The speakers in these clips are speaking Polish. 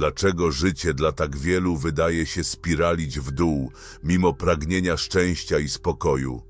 Dlaczego życie dla tak wielu wydaje się spiralić w dół, mimo pragnienia szczęścia i spokoju?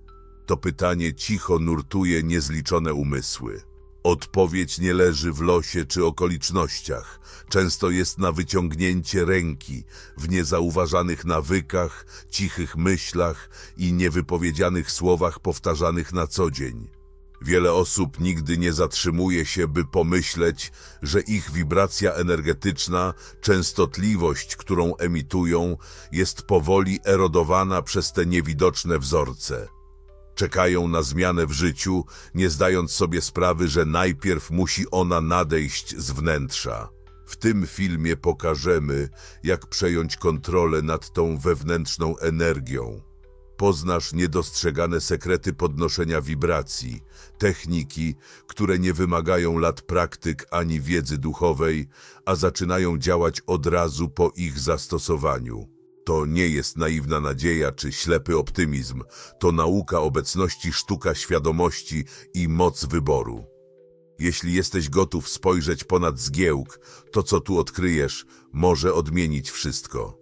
To pytanie cicho nurtuje niezliczone umysły. Odpowiedź nie leży w losie czy okolicznościach. Często jest na wyciągnięcie ręki, w niezauważanych nawykach, cichych myślach i niewypowiedzianych słowach powtarzanych na co dzień. Wiele osób nigdy nie zatrzymuje się, by pomyśleć, że ich wibracja energetyczna, częstotliwość, którą emitują, jest powoli erodowana przez te niewidoczne wzorce. Czekają na zmianę w życiu, nie zdając sobie sprawy, że najpierw musi ona nadejść z wnętrza. W tym filmie pokażemy, jak przejąć kontrolę nad tą wewnętrzną energią. Poznasz niedostrzegane sekrety podnoszenia wibracji, techniki, które nie wymagają lat praktyk ani wiedzy duchowej, a zaczynają działać od razu po ich zastosowaniu. To nie jest naiwna nadzieja czy ślepy optymizm, to nauka obecności, sztuka świadomości i moc wyboru. Jeśli jesteś gotów spojrzeć ponad zgiełk, to co tu odkryjesz, może odmienić wszystko.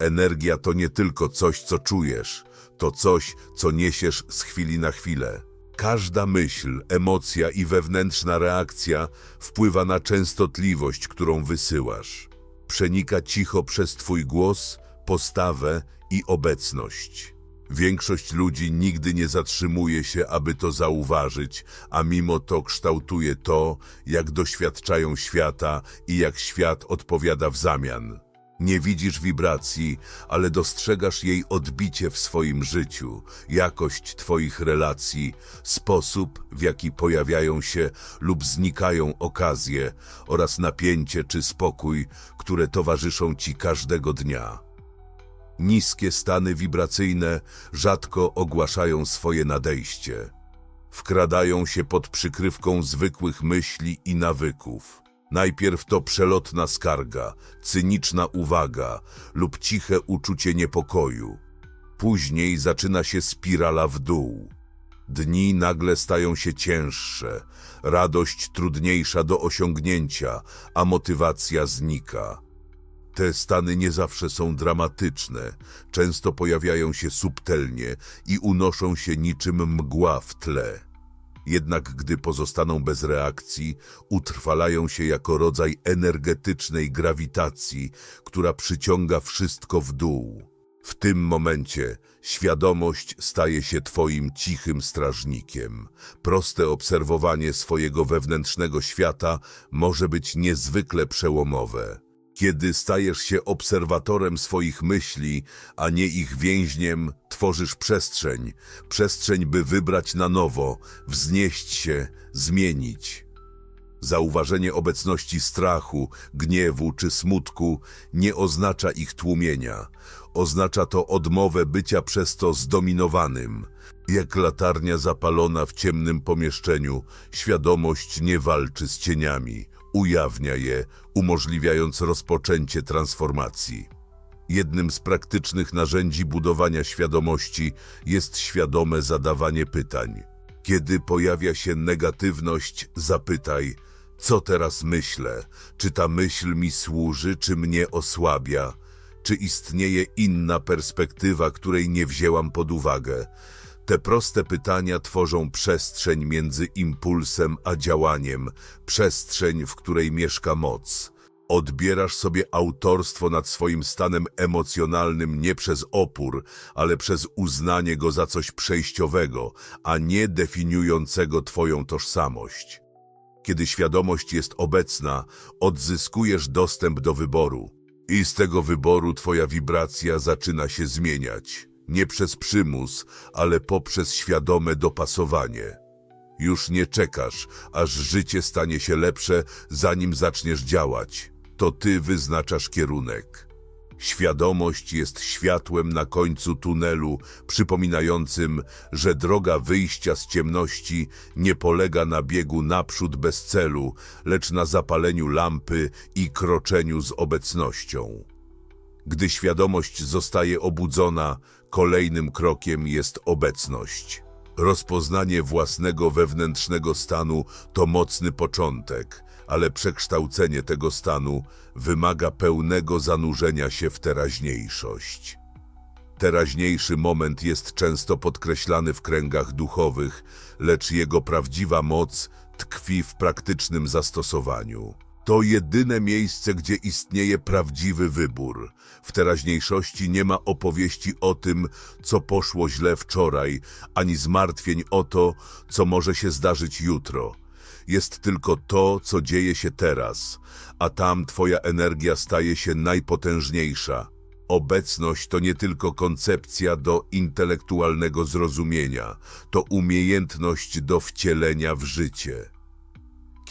Energia to nie tylko coś, co czujesz, to coś, co niesiesz z chwili na chwilę. Każda myśl, emocja i wewnętrzna reakcja wpływa na częstotliwość, którą wysyłasz. Przenika cicho przez Twój głos, postawę i obecność. Większość ludzi nigdy nie zatrzymuje się, aby to zauważyć, a mimo to kształtuje to, jak doświadczają świata i jak świat odpowiada w zamian. Nie widzisz wibracji, ale dostrzegasz jej odbicie w swoim życiu, jakość Twoich relacji, sposób, w jaki pojawiają się lub znikają okazje oraz napięcie czy spokój, które towarzyszą Ci każdego dnia. Niskie stany wibracyjne rzadko ogłaszają swoje nadejście. Wkradają się pod przykrywką zwykłych myśli i nawyków. Najpierw to przelotna skarga, cyniczna uwaga lub ciche uczucie niepokoju. Później zaczyna się spirala w dół. Dni nagle stają się cięższe, radość trudniejsza do osiągnięcia, a motywacja znika. Te stany nie zawsze są dramatyczne, często pojawiają się subtelnie i unoszą się niczym mgła w tle. Jednak gdy pozostaną bez reakcji, utrwalają się jako rodzaj energetycznej grawitacji, która przyciąga wszystko w dół. W tym momencie świadomość staje się Twoim cichym strażnikiem. Proste obserwowanie swojego wewnętrznego świata może być niezwykle przełomowe. Kiedy stajesz się obserwatorem swoich myśli, a nie ich więźniem, tworzysz przestrzeń, przestrzeń, by wybrać na nowo, wznieść się, zmienić. Zauważenie obecności strachu, gniewu czy smutku nie oznacza ich tłumienia. Oznacza to odmowę bycia przez to zdominowanym. Jak latarnia zapalona w ciemnym pomieszczeniu, świadomość nie walczy z cieniami, ujawnia je, umożliwiając rozpoczęcie transformacji. Jednym z praktycznych narzędzi budowania świadomości jest świadome zadawanie pytań. Kiedy pojawia się negatywność, zapytaj, co teraz myślę? Czy ta myśl mi służy, czy mnie osłabia? Czy istnieje inna perspektywa, której nie wzięłam pod uwagę? Te proste pytania tworzą przestrzeń między impulsem a działaniem, przestrzeń, w której mieszka moc. Odbierasz sobie autorstwo nad swoim stanem emocjonalnym nie przez opór, ale przez uznanie go za coś przejściowego, a nie definiującego Twoją tożsamość. Kiedy świadomość jest obecna, odzyskujesz dostęp do wyboru. I z tego wyboru Twoja wibracja zaczyna się zmieniać. Nie przez przymus, ale poprzez świadome dopasowanie. Już nie czekasz, aż życie stanie się lepsze, zanim zaczniesz działać. To ty wyznaczasz kierunek. Świadomość jest światłem na końcu tunelu, przypominającym, że droga wyjścia z ciemności nie polega na biegu naprzód bez celu, lecz na zapaleniu lampy i kroczeniu z obecnością. Gdy świadomość zostaje obudzona, kolejnym krokiem jest obecność. Rozpoznanie własnego wewnętrznego stanu to mocny początek, ale przekształcenie tego stanu wymaga pełnego zanurzenia się w teraźniejszość. Teraźniejszy moment jest często podkreślany w kręgach duchowych, lecz jego prawdziwa moc tkwi w praktycznym zastosowaniu. To jedyne miejsce, gdzie istnieje prawdziwy wybór. W teraźniejszości nie ma opowieści o tym, co poszło źle wczoraj, ani zmartwień o to, co może się zdarzyć jutro. Jest tylko to, co dzieje się teraz, a tam Twoja energia staje się najpotężniejsza. Obecność to nie tylko koncepcja do intelektualnego zrozumienia, to umiejętność do wcielenia w życie.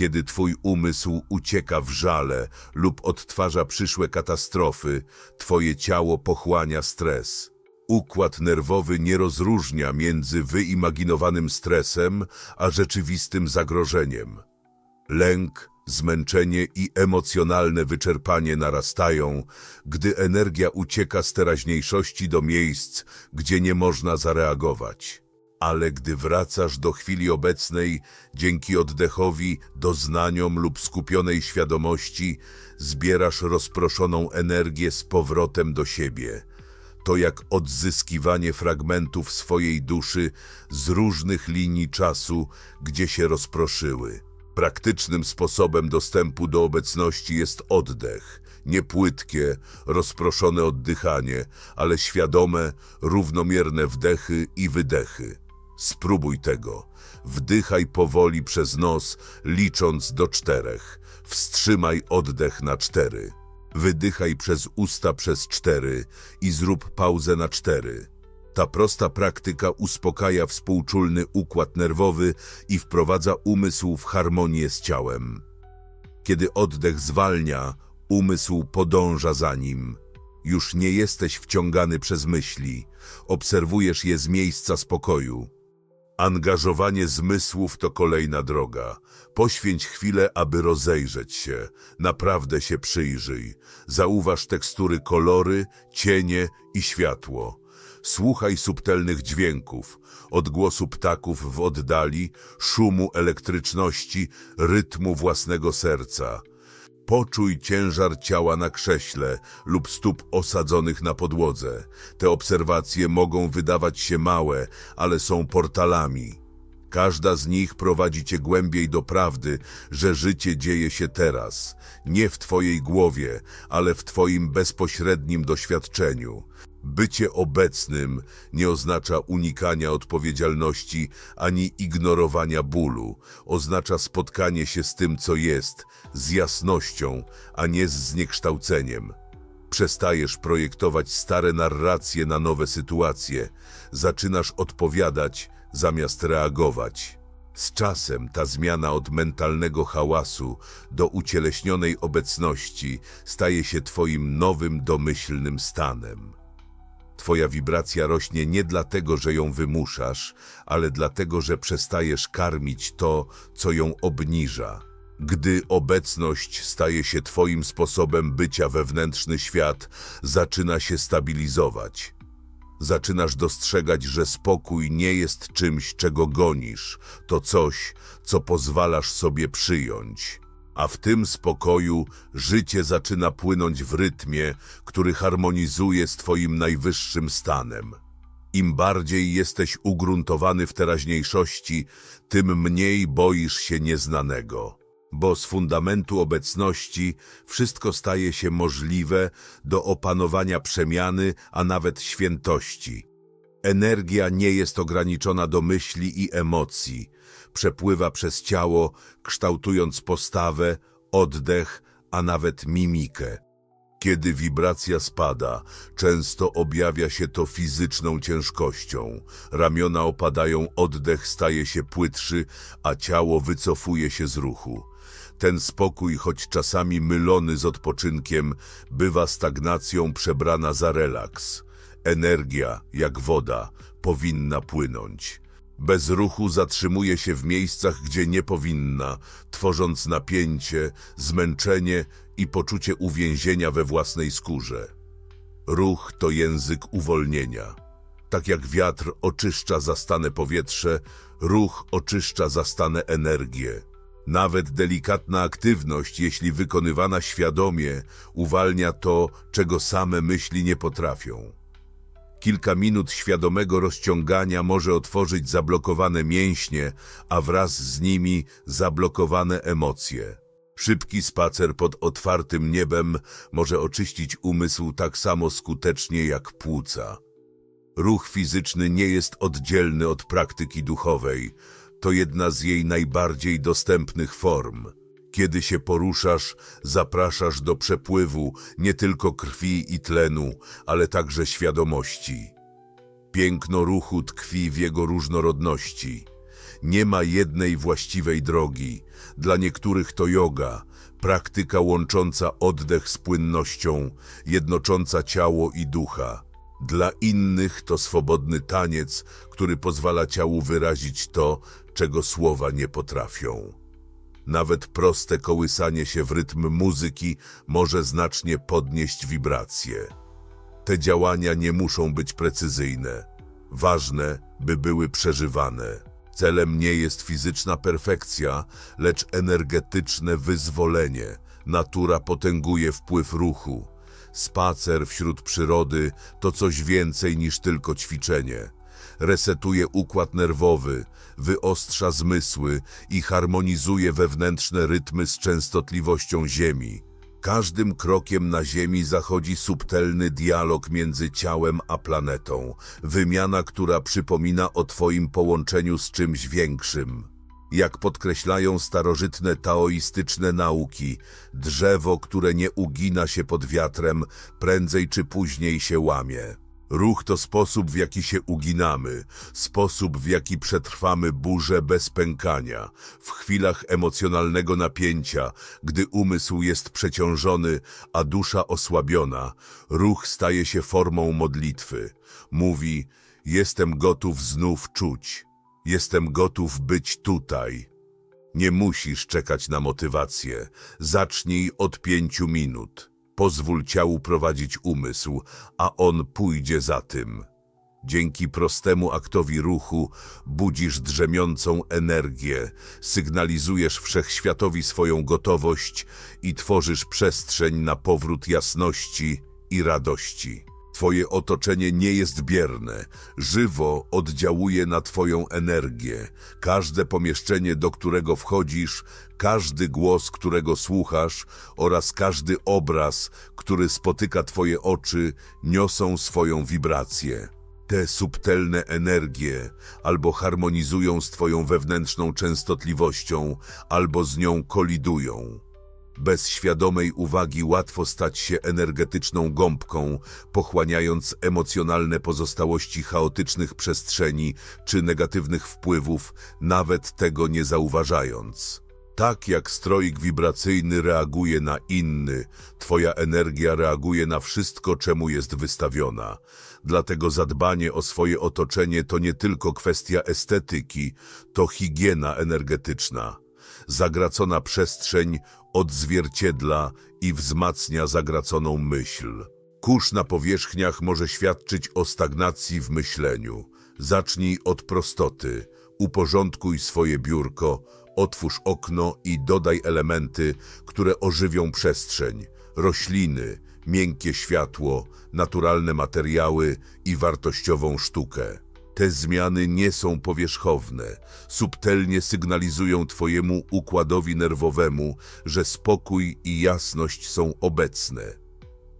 Kiedy twój umysł ucieka w żale lub odtwarza przyszłe katastrofy, twoje ciało pochłania stres. Układ nerwowy nie rozróżnia między wyimaginowanym stresem a rzeczywistym zagrożeniem. Lęk, zmęczenie i emocjonalne wyczerpanie narastają, gdy energia ucieka z teraźniejszości do miejsc, gdzie nie można zareagować. Ale gdy wracasz do chwili obecnej, dzięki oddechowi, doznaniom lub skupionej świadomości, zbierasz rozproszoną energię z powrotem do siebie. To jak odzyskiwanie fragmentów swojej duszy z różnych linii czasu, gdzie się rozproszyły. Praktycznym sposobem dostępu do obecności jest oddech. Nie płytkie, rozproszone oddychanie, ale świadome, równomierne wdechy i wydechy. Spróbuj tego. Wdychaj powoli przez nos, licząc do czterech. Wstrzymaj oddech na cztery. Wydychaj przez usta przez cztery i zrób pauzę na cztery. Ta prosta praktyka uspokaja współczulny układ nerwowy i wprowadza umysł w harmonię z ciałem. Kiedy oddech zwalnia, umysł podąża za nim. Już nie jesteś wciągany przez myśli, obserwujesz je z miejsca spokoju. Angażowanie zmysłów to kolejna droga. Poświęć chwilę, aby rozejrzeć się. Naprawdę się przyjrzyj. Zauważ tekstury kolory, cienie i światło. Słuchaj subtelnych dźwięków, odgłosu ptaków w oddali, szumu elektryczności, rytmu własnego serca. Poczuj ciężar ciała na krześle lub stóp osadzonych na podłodze. Te obserwacje mogą wydawać się małe, ale są portalami. Każda z nich prowadzi cię głębiej do prawdy, że życie dzieje się teraz, nie w twojej głowie, ale w twoim bezpośrednim doświadczeniu. Bycie obecnym nie oznacza unikania odpowiedzialności ani ignorowania bólu. Oznacza spotkanie się z tym, co jest, z jasnością, a nie z zniekształceniem. Przestajesz projektować stare narracje na nowe sytuacje. Zaczynasz odpowiadać zamiast reagować. Z czasem ta zmiana od mentalnego hałasu do ucieleśnionej obecności staje się Twoim nowym domyślnym stanem. Twoja wibracja rośnie nie dlatego, że ją wymuszasz, ale dlatego, że przestajesz karmić to, co ją obniża. Gdy obecność staje się Twoim sposobem bycia, wewnętrzny świat zaczyna się stabilizować. Zaczynasz dostrzegać, że spokój nie jest czymś, czego gonisz, to coś, co pozwalasz sobie przyjąć. A w tym spokoju życie zaczyna płynąć w rytmie, który harmonizuje z Twoim najwyższym stanem. Im bardziej jesteś ugruntowany w teraźniejszości, tym mniej boisz się nieznanego. Bo z fundamentu obecności wszystko staje się możliwe do opanowania przemiany, a nawet świętości. Energia nie jest ograniczona do myśli i emocji. Przepływa przez ciało, kształtując postawę, oddech, a nawet mimikę. Kiedy wibracja spada, często objawia się to fizyczną ciężkością. Ramiona opadają, oddech staje się płytszy, a ciało wycofuje się z ruchu. Ten spokój, choć czasami mylony z odpoczynkiem, bywa stagnacją przebrana za relaks. Energia, jak woda, powinna płynąć. Bez ruchu zatrzymuje się w miejscach, gdzie nie powinna, tworząc napięcie, zmęczenie i poczucie uwięzienia we własnej skórze. Ruch to język uwolnienia. Tak jak wiatr oczyszcza zastane powietrze, ruch oczyszcza zastane energię. Nawet delikatna aktywność, jeśli wykonywana świadomie, uwalnia to, czego same myśli nie potrafią. Kilka minut świadomego rozciągania może otworzyć zablokowane mięśnie, a wraz z nimi zablokowane emocje. Szybki spacer pod otwartym niebem może oczyścić umysł tak samo skutecznie jak płuca. Ruch fizyczny nie jest oddzielny od praktyki duchowej. To jedna z jej najbardziej dostępnych form. Kiedy się poruszasz, zapraszasz do przepływu nie tylko krwi i tlenu, ale także świadomości. Piękno ruchu tkwi w jego różnorodności. Nie ma jednej właściwej drogi. Dla niektórych to yoga, praktyka łącząca oddech z płynnością, jednocząca ciało i ducha. Dla innych to swobodny taniec, który pozwala ciału wyrazić to, czego słowa nie potrafią. Nawet proste kołysanie się w rytm muzyki może znacznie podnieść wibracje. Te działania nie muszą być precyzyjne. Ważne, by były przeżywane. Celem nie jest fizyczna perfekcja, lecz energetyczne wyzwolenie. Natura potęguje wpływ ruchu. Spacer wśród przyrody to coś więcej niż tylko ćwiczenie. Resetuje układ nerwowy, wyostrza zmysły i harmonizuje wewnętrzne rytmy z częstotliwością Ziemi. Każdym krokiem na Ziemi zachodzi subtelny dialog między ciałem a planetą, wymiana, która przypomina o Twoim połączeniu z czymś większym. Jak podkreślają starożytne taoistyczne nauki, drzewo, które nie ugina się pod wiatrem, prędzej czy później się łamie. Ruch to sposób, w jaki się uginamy, sposób, w jaki przetrwamy burzę bez pękania, w chwilach emocjonalnego napięcia, gdy umysł jest przeciążony, a dusza osłabiona. Ruch staje się formą modlitwy. Mówi, jestem gotów znów czuć, jestem gotów być tutaj. Nie musisz czekać na motywację. Zacznij od pięciu minut. Pozwól ciału prowadzić umysł, a on pójdzie za tym. Dzięki prostemu aktowi ruchu budzisz drzemiącą energię, sygnalizujesz wszechświatowi swoją gotowość i tworzysz przestrzeń na powrót jasności i radości. Twoje otoczenie nie jest bierne, żywo oddziałuje na Twoją energię. Każde pomieszczenie, do którego wchodzisz, każdy głos, którego słuchasz oraz każdy obraz, który spotyka Twoje oczy, niosą swoją wibrację. Te subtelne energie albo harmonizują z Twoją wewnętrzną częstotliwością, albo z nią kolidują. Bez świadomej uwagi łatwo stać się energetyczną gąbką, pochłaniając emocjonalne pozostałości chaotycznych przestrzeni czy negatywnych wpływów, nawet tego nie zauważając. Tak jak stroik wibracyjny reaguje na inny, Twoja energia reaguje na wszystko, czemu jest wystawiona. Dlatego zadbanie o swoje otoczenie to nie tylko kwestia estetyki, to higiena energetyczna. Zagracona przestrzeń odzwierciedla i wzmacnia zagraconą myśl. Kurz na powierzchniach może świadczyć o stagnacji w myśleniu. Zacznij od prostoty. Uporządkuj swoje biurko, otwórz okno i dodaj elementy, które ożywią przestrzeń. Rośliny, miękkie światło, naturalne materiały i wartościową sztukę. Te zmiany nie są powierzchowne, subtelnie sygnalizują Twojemu układowi nerwowemu, że spokój i jasność są obecne.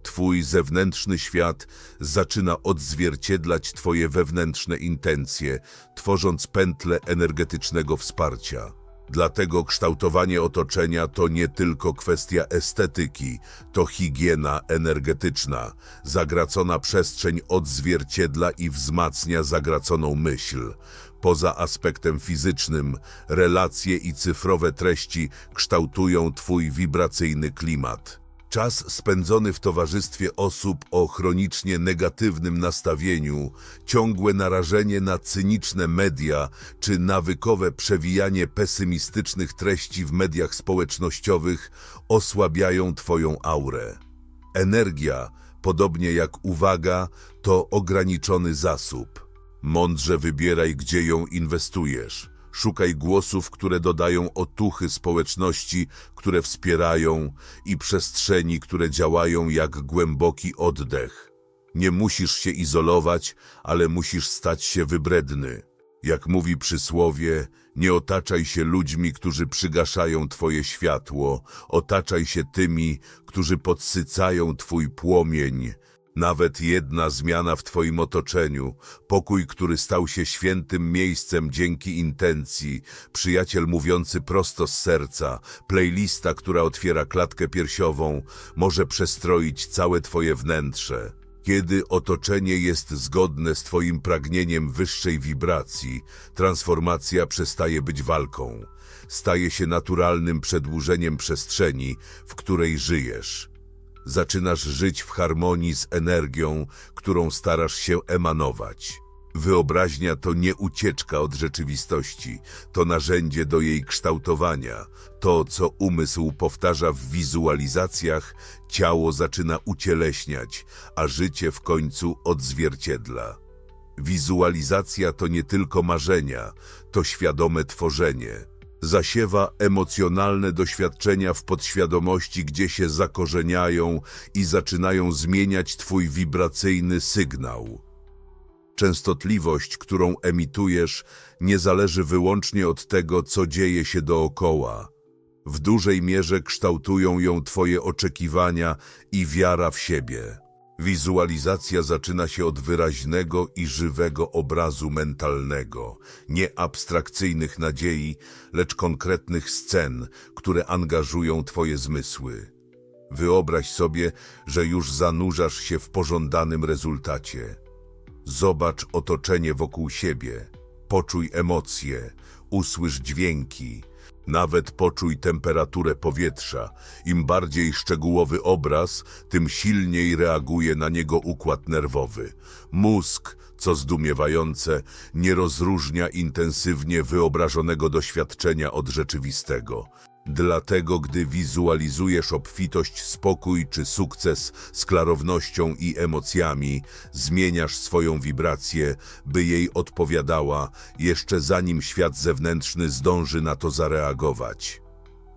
Twój zewnętrzny świat zaczyna odzwierciedlać Twoje wewnętrzne intencje, tworząc pętlę energetycznego wsparcia. Dlatego kształtowanie otoczenia to nie tylko kwestia estetyki, to higiena energetyczna. Zagracona przestrzeń odzwierciedla i wzmacnia zagraconą myśl. Poza aspektem fizycznym, relacje i cyfrowe treści kształtują Twój wibracyjny klimat. Czas spędzony w towarzystwie osób o chronicznie negatywnym nastawieniu, ciągłe narażenie na cyniczne media czy nawykowe przewijanie pesymistycznych treści w mediach społecznościowych osłabiają Twoją aurę. Energia, Podobnie jak uwaga, to ograniczony zasób. Mądrze wybieraj, gdzie ją inwestujesz. Szukaj głosów, które dodają otuchy społeczności, które wspierają i przestrzeni, które działają jak głęboki oddech. Nie musisz się izolować, ale musisz stać się wybredny. Jak mówi przysłowie, nie otaczaj się ludźmi, którzy przygaszają twoje światło, otaczaj się tymi, którzy podsycają twój płomień. Nawet jedna zmiana w twoim otoczeniu, pokój, który stał się świętym miejscem dzięki intencji, przyjaciel mówiący prosto z serca, playlista, która otwiera klatkę piersiową, może przestroić całe twoje wnętrze. Kiedy otoczenie jest zgodne z Twoim pragnieniem wyższej wibracji, transformacja przestaje być walką. Staje się naturalnym przedłużeniem przestrzeni, w której żyjesz. Zaczynasz żyć w harmonii z energią, którą starasz się emanować. Wyobraźnia to nie ucieczka od rzeczywistości, to narzędzie do jej kształtowania. To, co umysł powtarza w wizualizacjach, ciało zaczyna ucieleśniać, a życie w końcu odzwierciedla. Wizualizacja to nie tylko marzenia, to świadome tworzenie. Zasiewa emocjonalne doświadczenia w podświadomości, gdzie się zakorzeniają i zaczynają zmieniać Twój wibracyjny sygnał. Częstotliwość, którą emitujesz, nie zależy wyłącznie od tego, co dzieje się dookoła. W dużej mierze kształtują ją Twoje oczekiwania i wiara w siebie. Wizualizacja zaczyna się od wyraźnego i żywego obrazu mentalnego, nie abstrakcyjnych nadziei, lecz konkretnych scen, które angażują Twoje zmysły. Wyobraź sobie, że już zanurzasz się w pożądanym rezultacie. Zobacz otoczenie wokół siebie, poczuj emocje, usłysz dźwięki, nawet poczuj temperaturę powietrza. Im bardziej szczegółowy obraz, tym silniej reaguje na niego układ nerwowy. Mózg, co zdumiewające, nie rozróżnia intensywnie wyobrażonego doświadczenia od rzeczywistego. Dlatego, gdy wizualizujesz obfitość, spokój czy sukces z klarownością i emocjami, zmieniasz swoją wibrację, by jej odpowiadała, jeszcze zanim świat zewnętrzny zdąży na to zareagować.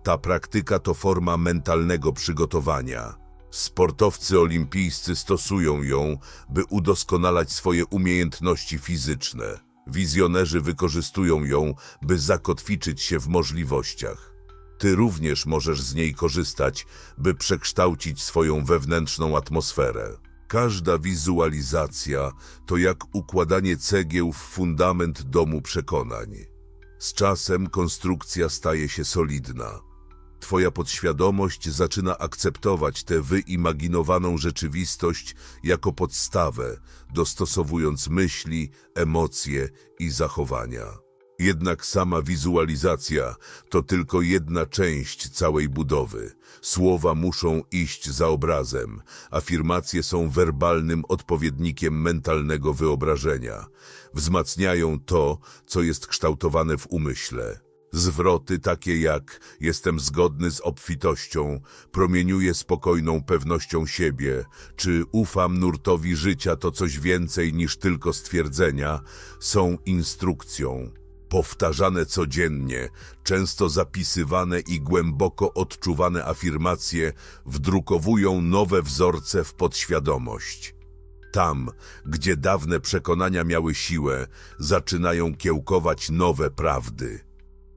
Ta praktyka to forma mentalnego przygotowania. Sportowcy olimpijscy stosują ją, by udoskonalać swoje umiejętności fizyczne. Wizjonerzy wykorzystują ją, by zakotwiczyć się w możliwościach. Ty również możesz z niej korzystać, by przekształcić swoją wewnętrzną atmosferę. Każda wizualizacja to jak układanie cegieł w fundament domu przekonań. Z czasem konstrukcja staje się solidna. Twoja podświadomość zaczyna akceptować tę wyimaginowaną rzeczywistość jako podstawę, dostosowując myśli, emocje i zachowania. Jednak sama wizualizacja to tylko jedna część całej budowy. Słowa muszą iść za obrazem, afirmacje są werbalnym odpowiednikiem mentalnego wyobrażenia. Wzmacniają to, co jest kształtowane w umyśle. Zwroty takie jak jestem zgodny z obfitością, promieniuję spokojną pewnością siebie, czy ufam nurtowi życia to coś więcej niż tylko stwierdzenia, są instrukcją. Powtarzane codziennie, często zapisywane i głęboko odczuwane afirmacje wdrukowują nowe wzorce w podświadomość. Tam, gdzie dawne przekonania miały siłę, zaczynają kiełkować nowe prawdy.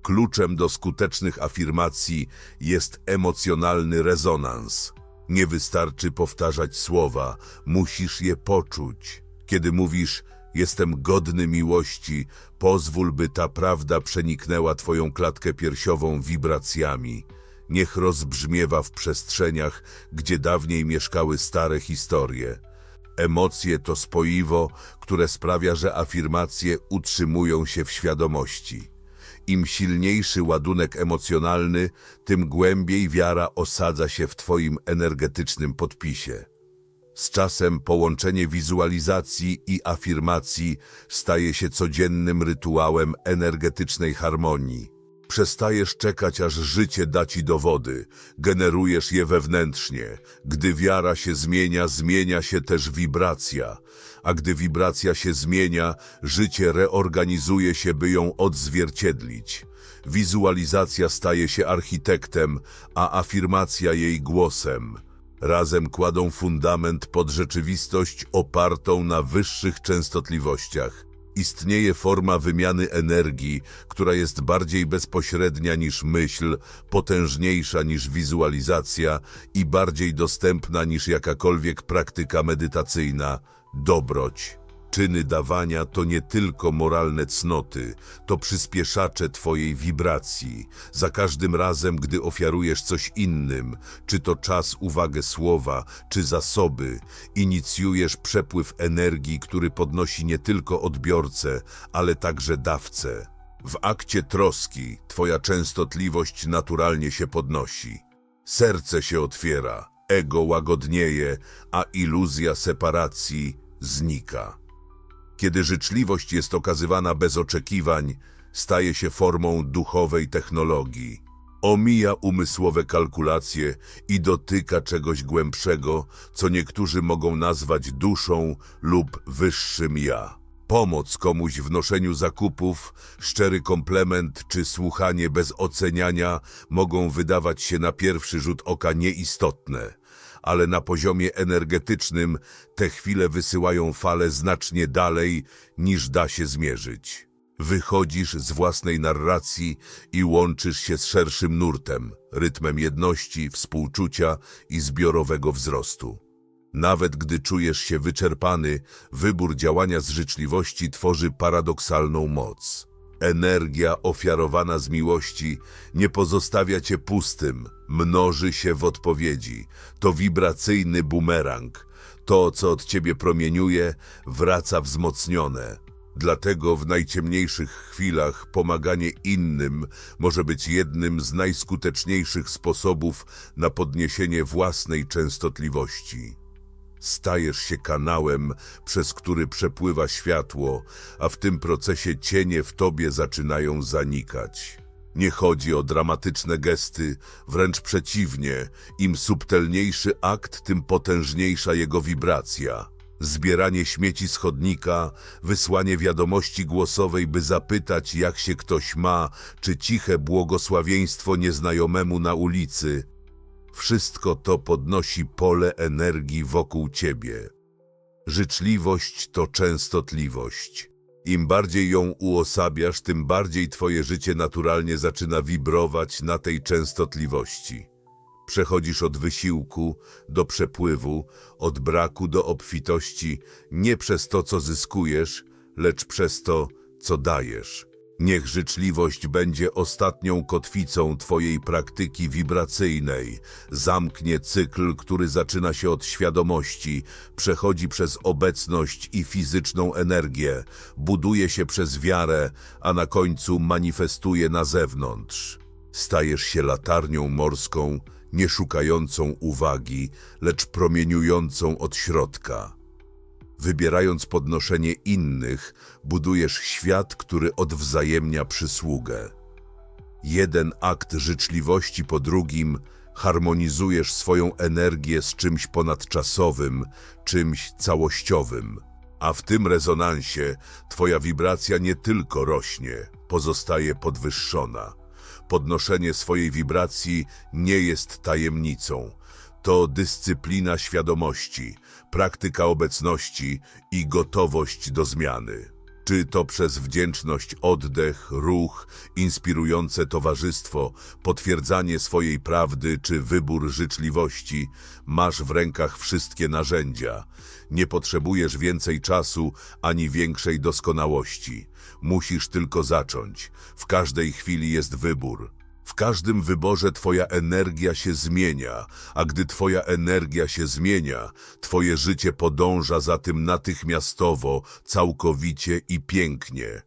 Kluczem do skutecznych afirmacji jest emocjonalny rezonans. Nie wystarczy powtarzać słowa, musisz je poczuć. Kiedy mówisz Jestem godny miłości, pozwól, by ta prawda przeniknęła Twoją klatkę piersiową wibracjami. Niech rozbrzmiewa w przestrzeniach, gdzie dawniej mieszkały stare historie. Emocje to spoiwo, które sprawia, że afirmacje utrzymują się w świadomości. Im silniejszy ładunek emocjonalny, tym głębiej wiara osadza się w Twoim energetycznym podpisie. Z czasem połączenie wizualizacji i afirmacji staje się codziennym rytuałem energetycznej harmonii. Przestajesz czekać, aż życie da ci dowody. Generujesz je wewnętrznie. Gdy wiara się zmienia, zmienia się też wibracja. A gdy wibracja się zmienia, życie reorganizuje się, by ją odzwierciedlić. Wizualizacja staje się architektem, a afirmacja jej głosem. Razem kładą fundament pod rzeczywistość opartą na wyższych częstotliwościach. Istnieje forma wymiany energii, która jest bardziej bezpośrednia niż myśl, potężniejsza niż wizualizacja i bardziej dostępna niż jakakolwiek praktyka medytacyjna dobroć. Czyny dawania to nie tylko moralne cnoty, to przyspieszacze Twojej wibracji. Za każdym razem, gdy ofiarujesz coś innym, czy to czas, uwagę słowa, czy zasoby, inicjujesz przepływ energii, który podnosi nie tylko odbiorcę, ale także dawcę. W akcie troski Twoja częstotliwość naturalnie się podnosi. Serce się otwiera, ego łagodnieje, a iluzja separacji znika. Kiedy życzliwość jest okazywana bez oczekiwań, staje się formą duchowej technologii. Omija umysłowe kalkulacje i dotyka czegoś głębszego, co niektórzy mogą nazwać duszą lub wyższym ja. Pomoc komuś w noszeniu zakupów, szczery komplement czy słuchanie bez oceniania mogą wydawać się na pierwszy rzut oka nieistotne ale na poziomie energetycznym te chwile wysyłają fale znacznie dalej niż da się zmierzyć. Wychodzisz z własnej narracji i łączysz się z szerszym nurtem, rytmem jedności, współczucia i zbiorowego wzrostu. Nawet gdy czujesz się wyczerpany, wybór działania z życzliwości tworzy paradoksalną moc. Energia ofiarowana z miłości nie pozostawia cię pustym, mnoży się w odpowiedzi. To wibracyjny bumerang. To, co od ciebie promieniuje, wraca wzmocnione. Dlatego w najciemniejszych chwilach pomaganie innym może być jednym z najskuteczniejszych sposobów na podniesienie własnej częstotliwości. Stajesz się kanałem, przez który przepływa światło, a w tym procesie cienie w tobie zaczynają zanikać. Nie chodzi o dramatyczne gesty, wręcz przeciwnie, im subtelniejszy akt, tym potężniejsza jego wibracja. Zbieranie śmieci z chodnika, wysłanie wiadomości głosowej, by zapytać, jak się ktoś ma, czy ciche błogosławieństwo nieznajomemu na ulicy – wszystko to podnosi pole energii wokół ciebie. Życzliwość to częstotliwość. Im bardziej ją uosabiasz, tym bardziej twoje życie naturalnie zaczyna wibrować na tej częstotliwości. Przechodzisz od wysiłku do przepływu, od braku do obfitości, nie przez to, co zyskujesz, lecz przez to, co dajesz. Niech życzliwość będzie ostatnią kotwicą Twojej praktyki wibracyjnej. Zamknie cykl, który zaczyna się od świadomości, przechodzi przez obecność i fizyczną energię, buduje się przez wiarę, a na końcu manifestuje na zewnątrz. Stajesz się latarnią morską, nie szukającą uwagi, lecz promieniującą od środka. Wybierając podnoszenie innych, budujesz świat, który odwzajemnia przysługę. Jeden akt życzliwości po drugim harmonizujesz swoją energię z czymś ponadczasowym, czymś całościowym. A w tym rezonansie twoja wibracja nie tylko rośnie, pozostaje podwyższona. Podnoszenie swojej wibracji nie jest tajemnicą. To dyscyplina świadomości, praktyka obecności i gotowość do zmiany. Czy to przez wdzięczność, oddech, ruch, inspirujące towarzystwo, potwierdzanie swojej prawdy czy wybór życzliwości, masz w rękach wszystkie narzędzia. Nie potrzebujesz więcej czasu ani większej doskonałości. Musisz tylko zacząć. W każdej chwili jest wybór. W każdym wyborze Twoja energia się zmienia, a gdy Twoja energia się zmienia, Twoje życie podąża za tym natychmiastowo, całkowicie i pięknie.